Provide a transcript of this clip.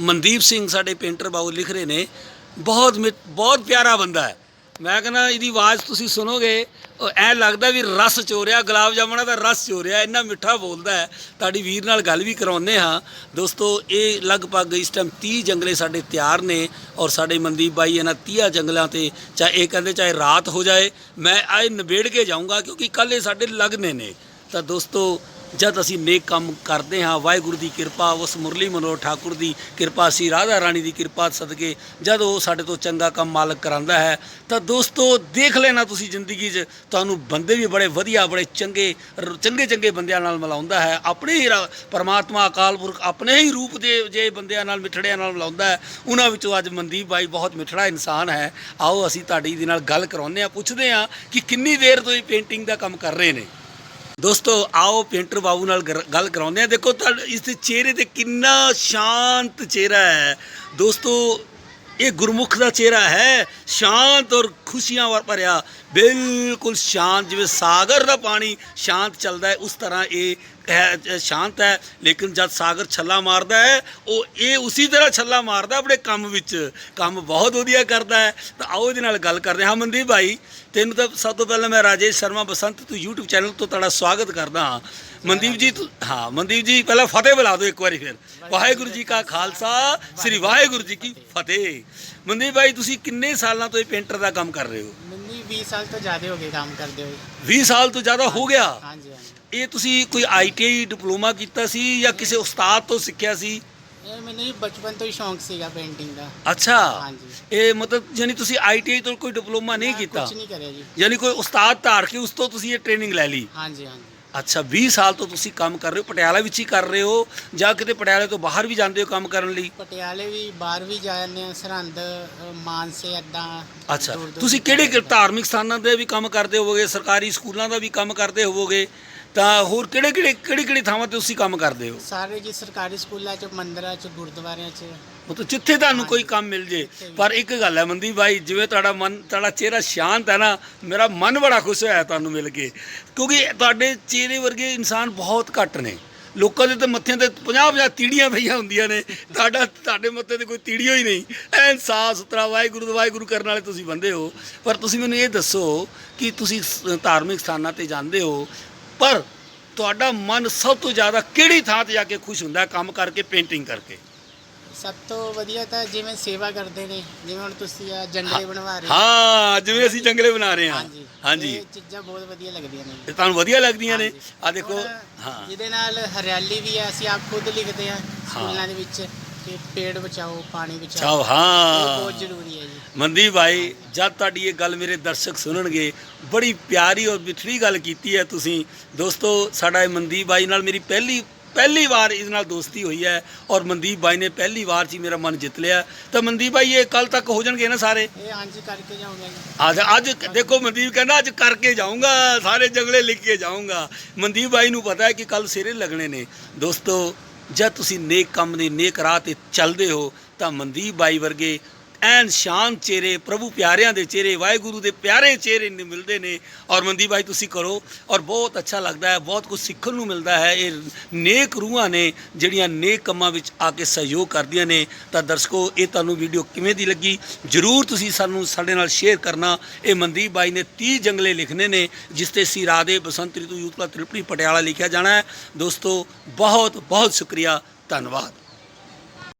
ਮਨਦੀਪ ਸਿੰਘ ਸਾਡੇ ਪੇਂਟਰ ਬਾਬੂ ਲਿਖ ਰਹੇ ਨੇ, ਬਹੁਤ ਮਿ- ਬਹੁਤ ਪਿਆਰਾ ਬੰਦਾ ਹੈ। ਮੈਂ ਕਹਿੰਦਾ ਇਹਦੀ ਆਵਾਜ਼ ਤੁਸੀਂ ਸੁਣੋਗੇ, ਉਹ ਐ ਲੱਗਦਾ ਵੀ ਰਸ ਚੋਰਿਆ, ਗੁਲਾਬ ਜਾਮਣਾ ਦਾ ਰਸ ਚੋਰਿਆ, ਇੰਨਾ ਮਿੱਠਾ ਬੋਲਦਾ ਹੈ। ਤੁਹਾਡੀ ਵੀਰ ਨਾਲ ਗੱਲ ਵੀ ਕਰਾਉਂਦੇ ਹਾਂ। ਦੋਸਤੋ, ਇਹ ਲਗਭਗ ਇਸ ਟਾਈਮ 30 ਜੰਗਲੇ ਸਾਡੇ ਤਿਆਰ ਨੇ ਔਰ ਸਾਡੇ ਮਨਦੀਪ ਬਾਈ ਇਹਨਾਂ 30 ਜੰਗਲਾਂ ਤੇ ਚਾਹੇ ਇਹ ਕਹਿੰਦੇ ਚਾਹੇ ਰਾਤ ਹੋ ਜਾਏ, ਮੈਂ ਆਏ ਨਿਬੇੜ ਕੇ ਜਾਊਂਗਾ ਕਿਉਂਕਿ ਕੱਲ੍ਹ ਇਹ ਸਾਡੇ ਲੱਗਨੇ ਨੇ। ਤਾਂ ਦੋਸਤੋ ਜਦ ਅਸੀਂ ਨੇਕ ਕੰਮ ਕਰਦੇ ਹਾਂ, ਵਾਹਿਗੁਰੂ ਦੀ ਕਿਰਪਾ, ਉਸ ਮੁਰਲੀ ਮਨੋਹਰ ਠਾਕੁਰ ਦੀ ਕਿਰਪਾ ਸੀ ਰਾਧਾ ਰਾਣੀ ਦੀ ਕਿਰਪਾ ਸਦਕੇ ਜਦ ਉਹ ਸਾਡੇ ਤੋਂ ਚੰਗਾ ਕੰਮ ਮਾਲਕ ਕਰਾਂਦਾ ਹੈ, ਤਾਂ ਦੋਸਤੋ ਦੇਖ ਲੈਣਾ ਤੁਸੀਂ ਜ਼ਿੰਦਗੀ 'ਚ, ਤੁਹਾਨੂੰ ਬੰਦੇ ਵੀ ਬੜੇ ਵਧੀਆ, ਬੜੇ ਚੰਗੇ, ਰ- ਚੰਗੇ ਚੰਗੇ ਬੰਦਿਆਂ ਨਾਲ ਮਿਲਾਉਂਦਾ ਹੈ, ਆਪਣੇ ਹੀ ਰਾ- ਪਰਮਾਤਮਾ ਅਕਾਲ ਪੁਰਖ ਆਪਣੇ ਹੀ ਰੂਪ ਦੇ, ਜੇ ਬੰਦਿਆਂ ਨਾਲ, ਮਿੱਠੜਿਆਂ ਨਾਲ ਮਿਲਾਉਂਦਾ ਹੈ, ਉਹਨਾਂ ਵਿੱਚੋਂ ਅੱਜ ਮਨਦੀਪ ਬਾਈ ਬਹੁਤ ਮਿੱਠੜਾ ਇਨਸਾਨ ਹੈ, ਆਓ ਅਸੀਂ ਤੁਹਾਡੀ ਦੇ ਨਾਲ ਗੱਲ ਕਰਾਉਂਦੇ ਹਾਂ, ਪੁੱਛਦੇ ਹਾਂ ਕਿ ਕਿੰਨੀ ਦੇਰ ਤੋਂ ਇਹ ਪੇਂਟਿੰਗ ਦਾ ਕੰਮ ਕਰ ਰਹੇ ਨੇ। ਦੋਸਤੋ, ਆਓ ਪੇਂਟਰ ਬਾਬੂ ਨਾਲ ਗੱਲ ਕਰਾਉਂਦੇ ਆ ਦੇਖੋ ਤੁਹਾਡੇ ਇਸ ਚਿਹਰੇ ਤੇ ਕਿੰਨਾ ਸ਼ਾਂਤ ਚਿਹਰਾ ਹੈ। ਦੋਸਤੋ, ਇਹ ਗੁਰਮੁਖ ਦਾ ਚਿਹਰਾ ਹੈ। ਸ਼ਾਂਤ ਔਰ ਖੁਸ਼ੀਆਂ ਵਾਰ ਭਰਿਆ ਬਿਲਕੁਲ ਸ਼ਾਂਤ, ਜਿਵੇਂ ਸਾਗਰ ਦਾ ਪਾਣੀ ਸ਼ਾਂਤ ਚੱਲਦਾ ਹੈ, ਉਸ ਤਰ੍ਹਾਂ ਇਹ ਹੈ ਸ਼ਾਂਤ ਹੈ। ਲੇਕਿਨ ਜਦ ਸਾਗਰ ਛੱਲਾ ਮਾਰਦਾ ਹੈ, ਉਹ ਇਹ ਉਸੇ ਤਰ੍ਹਾਂ ਛੱਲਾ ਮਾਰਦਾ ਆਪਣੇ ਕੰਮ ਵਿੱਚ। ਕੰਮ ਬਹੁਤ ਵਧੀਆ ਕਰਦਾ ਹੈ। ਤਾਂ ਆਓ ਇਹਦੇ ਨਾਲ ਗੱਲ ਕਰਦੇ ਹਾਂ। ਮਨਦੀਪ ਭਾਈ, ਤੈਨੂੰ ਤਾਂ ਸਭ ਤੋਂ ਪਹਿਲਾਂ ਮੈਂ ਰਾਜੇਸ਼ ਸ਼ਰਮਾ ਬਸੰਤ, ਤੂੰ YouTube ਚੈਨਲ ਤੋਂ ਤੁਹਾਡਾ ਸਵਾਗਤ ਕਰਦਾ ਹਾਂ। ਮਨਦੀਪ ਜੀ ਹਾਂ, ਮਨਦੀਪ ਜੀ, ਪਹਿਲਾਂ ਫਤਿਹ ਬੁਲਾ ਦਿਓ ਇੱਕ ਵਾਰੀ ਫਿਰ। ਵਾਹਿਗੁਰੂ ਜੀ ਕਾ ਖਾਲਸਾ, ਸ੍ਰੀ ਵਾਹਿਗੁਰੂ ਜੀ ਕੀ ਫਤਿਹ। ਮਨਦੀਪ ਭਾਈ, ਤੁਸੀਂ ਕਿੰਨੇ ਸਾਲਾਂ ਤੋਂ ਇਹ ਪੇਂਟਰ ਦਾ ਕੰਮ ਕਰ ਰਹੇ ਹੋ? 20 ਸਾਲ ਤੋਂ ਜ਼ਿਆਦਾ ਹੋ ਗਏ ਕੰਮ ਕਰਦੇ ਹੋਏ। 20 ਸਾਲ ਤੋਂ ਜ਼ਿਆਦਾ ਹੋ ਗਿਆ? ਹਾਂਜੀ ਹਾਂਜੀ। ਇਹ ਤੁਸੀਂ ਕੋਈ ਆਈਟੀਆਈ ਡਿਪਲੋਮਾ ਕੀਤਾ ਸੀ ਜਾਂ ਕਿਸੇ ਉਸਤਾਦ ਤੋਂ ਸਿੱਖਿਆ ਸੀ? ਇਹ ਮੈਨੂੰ ਜੀ ਬਚਪਨ ਤੋਂ ਹੀ ਸ਼ੌਂਕ ਸੀਗਾ ਪੇਂਟਿੰਗ ਦਾ। ਅੱਛਾ। ਹਾਂਜੀ। ਇਹ ਮਤਲਬ ਯਾਨੀ ਤੁਸੀਂ ਆਈਟੀਆਈ ਤੋਂ ਕੋਈ ਡਿਪਲੋਮਾ ਨਹੀਂ ਕੀਤਾ? ਕੁਝ ਨਹੀਂ ਕਰਿਆ ਜੀ। ਯਾਨੀ ਕੋਈ ਉਸਤਾਦ ਧਾਰ ਕੇ ਉਸ ਤੋਂ ਤੁਸੀਂ ਇਹ ਟ੍ਰੇਨਿੰਗ ਲੈ ਲਈ? ਹਾਂਜੀ ਹਾਂਜੀ। ਅੱਛਾ 20 ਸਾਲ ਤੋਂ ਤੁਸੀਂ ਕੰਮ ਕਰ ਰਹੇ ਹੋ ਪਟਿਆਲਾ ਵਿੱਚ ਹੀ ਕਰ ਰਹੇ ਹੋ ਜਾਂ ਕਿਤੇ ਪਟਿਆਲੇ ਤੋਂ ਬਾਹਰ ਵੀ ਜਾਂਦੇ ਹੋ ਕੰਮ ਕਰਨ ਲਈ? ਪਟਿਆਲੇ ਵੀ ਬਾਹਰ ਵੀ ਜਾਂਦੇ ਆ ਸਰਹੰਦ ਮਾਨਸੇ ਅੱਦਾਂ ਅੱਛਾ ਤੁਸੀਂ ਕਿਹੜੇ ਕਿ- ਧਾਰਮਿਕ ਸਥਾਨਾਂ ਤੇ ਵੀ ਕੰਮ ਕਰਦੇ ਹੋਵੋਗੇ ਸਰਕਾਰੀ ਸਕੂਲਾਂ ਦਾ ਵੀ ਕੰਮ ਕਰਦੇ ਹੋਵੋਗੇ? ਤਾਂ ਹੋਰ ਕਿਹੜੇ ਕਿਹੜੇ ਕਿਹੜੀ ਕਿਹੜੀ ਥਾਵਾਂ ਤੇ ਤੁਸੀਂ ਕੰਮ ਕਰਦੇ ਹੋ? ਸਾਰੇ ਜੀ ਸਰਕਾਰੀ ਸਕੂਲਾਂ ਚ ਮੰਦਿਰਾਂ ਚ ਗੁਰਦੁਆਰਿਆਂ ਚ ਮਤਲਬ ਜਿੱਥੇ ਤੁਹਾਨੂੰ ਕੋਈ ਕੰਮ ਮਿਲ ਜੇ। ਪਰ ਇੱਕ ਗੱਲ ਹੈ ਮੰਦੀ ਭਾਈ, ਜਿਵੇਂ ਤੁਹਾਡਾ ਮਨ, ਤੁਹਾਡਾ ਚਿਹਰਾ ਸ਼ਾਂਤ ਹੈ ਨਾ, ਮੇਰਾ ਮਨ ਬੜਾ ਖੁਸ਼ ਹੋਇਆ ਤੁਹਾਨੂੰ ਮਿਲ ਕੇ। ਕਿਉਂਕਿ ਤੁਹਾਡੇ ਚਿਹਰੇ ਵਰਗੇ ਇਨਸਾਨ ਬਹੁਤ ਘੱਟ ਨੇ। ਲੋਕਾਂ ਦੇ ਤਾਂ ਮੱਥਿਆਂ ਤੇ 50 50 ਤੀੜੀਆਂ ਪਈਆਂ ਹੁੰਦੀਆਂ ਨੇ। ਤੁਹਾਡਾ, ਤੁਹਾਡੇ ਮੱਥੇ ਤੇ ਕੋਈ ਤੀੜੀਓ ਹੀ ਨਹੀਂ। ਐਨ ਸਾਫ਼ ਸੁਥਰਾ ਵਾਹਿਗੁਰੂ ਦਾ ਵਾਹਿਗੁਰੂ ਕਰਨ ਵਾਲੇ ਤੁਸੀਂ ਬੰਦੇ ਹੋ। ਪਰ ਤੁਸੀਂ ਮੈਨੂੰ ਇਹ ਦੱਸੋ ਕਿ ਤੁਸੀਂ ਸ- ਧਾਰਮਿਕ ਸਥਾਨਾਂ ਤੇ ਜਾਂਦੇ ਹੋ, ਪਰ ਤੁਹਾਡਾ ਮਨ ਸਭ ਤੋਂ ਜ਼ਿਆਦਾ ਕਿਹੜੀ ਥਾਂ ਤੇ ਜਾ ਕੇ ਖੁਸ਼ ਹੁੰਦਾ, ਕੰਮ ਕਰਕੇ, ਪੇਂਟਿੰਗ ਕਰਕੇ? ਸਭ ਤੋਂ ਵਧੀਆ ਤਾਂ ਜਿਵੇਂ ਸੇਵਾ ਕਰਦੇ ਨੇ ਜਿਵੇਂ ਹੁਣ ਤੁਸੀਂ ਆ ਜੰਗਲੇ ਬਣਵਾ ਰਹੇ ਹੋ। ਹਾਂ ਜਿਵੇਂ ਅਸੀਂ ਜੰਗਲੇ ਬਣਾ ਰਹੇ ਹਾਂ। ਹਾਂਜੀ ਇਹ ਚੀਜ਼ਾਂ ਬਹੁਤ ਵਧੀਆ ਲੱਗਦੀਆਂ ਨੇ। ਇਹ ਤੁਹਾਨੂੰ ਵਧੀਆ ਲੱਗਦੀਆਂ ਨੇ? ਹਾਂਜੀ। ਆ ਦੇਖੋ ਹੁਣ ਹਾਂ। ਜਿਹਦੇ ਨਾਲ ਹਰਿਆਲੀ ਵੀ ਹੈ ਅਸੀਂ ਆਪ ਖੁਦ ਲਿਖਦੇ ਆ ਸਕੂਲਾਂ ਦੇ ਵਿੱਚ ਕਿ ਪੇੜ ਬਚਾਓ ਪਾਣੀ ਬਚਾਓ। ਚਾਓ ਇਹ ਹਾਂ ਬਹੁਤ ਜ਼ਰੂਰੀ ਹੈ ਜੀ। ਮਨਦੀਪ ਭਾਈ ਜਦ ਤੁਹਾਡੀ ਇਹ ਗੱਲ ਮੇਰੇ ਦਰਸ਼ਕ ਸੁਣਨਗੇ ਬੜੀ ਪਿਆਰੀ ਔਰ ਮਿੱਠੜੀ ਗੱਲ ਕੀਤੀ ਹੈ ਤੁਸੀਂ। ਦੋਸਤੋ ਸਾਡਾ ਇਹ ਮਨਦੀਪ ਭਾਈ ਨਾਲ ਮੇਰੀ ਪਹਿਲੀ ਪਹਿਲੀ ਵਾਰ ਇਸ ਨਾਲ ਦੋਸਤੀ ਹੋਈ ਹੈ ਔਰ ਮਨਦੀਪ ਭਾਈ ਨੇ ਪਹਿਲੀ ਵਾਰ 'ਚ ਹੀ ਮੇਰਾ ਮਨ ਜਿੱਤ ਲਿਆ। ਤਾਂ ਮਨਦੀਪ ਭਾਈ ਇਹ ਕੱਲ ਤੱਕ ਹੋ ਜਾਣਗੇ ਨਾ ਸਾਰੇ? ਇਹ ਹਾਂਜੀ ਕਰਕੇ ਜਾਊਂਗਾ ਜੀ। ਅੱਜ ਅੱਜ ਦੇਖੋ ਮਨਦੀਪ ਕਹਿੰਦਾ ਅੱਜ ਕਰਕੇ ਜਾਊਂਗਾ ਸਾਰੇ ਜੰਗਲੇ ਲਿਖ ਕੇ ਜਾਊਂਗਾ। ਮਨਦੀਪ ਭਾਈ ਨੂੰ ਪਤਾ ਹੈ ਕਿ ਕੱਲ ਸਿਰੇ ਲੱਗਣੇ ਨੇ। ਦੋਸਤੋ ਜਦ ਤੁਸੀਂ ਨੇਕ ਕੰਮ ਦੀ ਨੇਕ ਰਾਹ ਤੇ ਚੱਲਦੇ ਹੋ ਤਾਂ ਮਨਦੀਪ ਭਾਈ ਵਰਗੇ ਐਨ ਸ਼ਾਨ ਚਿਹਰੇ, ਪ੍ਰਭੂ ਪਿਆਰਿਆਂ ਦੇ ਚਿਹਰੇ, ਵਾਹਿਗੁਰੂ ਦੇ ਪਿਆਰੇ ਚਿਹਰੇ ਮਿਲਦੇ ਨੇ। ਔਰ ਮਨਦੀਪ ਭਾਈ, ਤੁਸੀਂ ਕਰੋ। ਔਰ ਬਹੁਤ ਅੱਛਾ ਲੱਗਦਾ ਹੈ, ਬਹੁਤ ਕੁਝ ਸਿੱਖਣ ਨੂੰ ਮਿਲਦਾ ਹੈ। ਇਹ ਨੇਕ ਰੂਹਾਂ ਨੇ ਜਿਹੜੀਆਂ ਨੇਕ ਕੰਮਾਂ ਵਿੱਚ ਆ ਕੇ ਸਹਿਯੋਗ ਕਰਦੀਆਂ ਨੇ। ਤਾਂ ਦਰਸ਼ਕੋ, ਇਹ ਤੁਹਾਨੂੰ ਵੀਡੀਓ ਕਿਵੇਂ ਦੀ ਲੱਗੀ? ਜਰੂਰ ਤੁਸੀਂ ਸਾਨੂੰ ਸਾਡੇ ਨਾਲ ਸ਼ੇਅਰ ਕਰਨਾ। ਇਹ ਮਨਦੀਪ ਬਾਈ ਨੇ 30 ਜੰਗਲੇ ਲਿਖਨੇ ਨੇ, ਜਿਸ ਤੇ ਸੀ ਰਾਧੇ ਬਸੰਤ ਰਿਤੂ ਯੂਥ ਕਲੱਬ ਤ੍ਰਿਪੜੀ ਪਟਿਆਲਾ ਲਿਖਿਆ ਜਾਣਾ ਹੈ। ਦੋਸਤੋ ਬਹੁਤ ਬਹੁਤ ਸ਼ੁਕਰੀਆ। ਧੰਨਵਾਦ।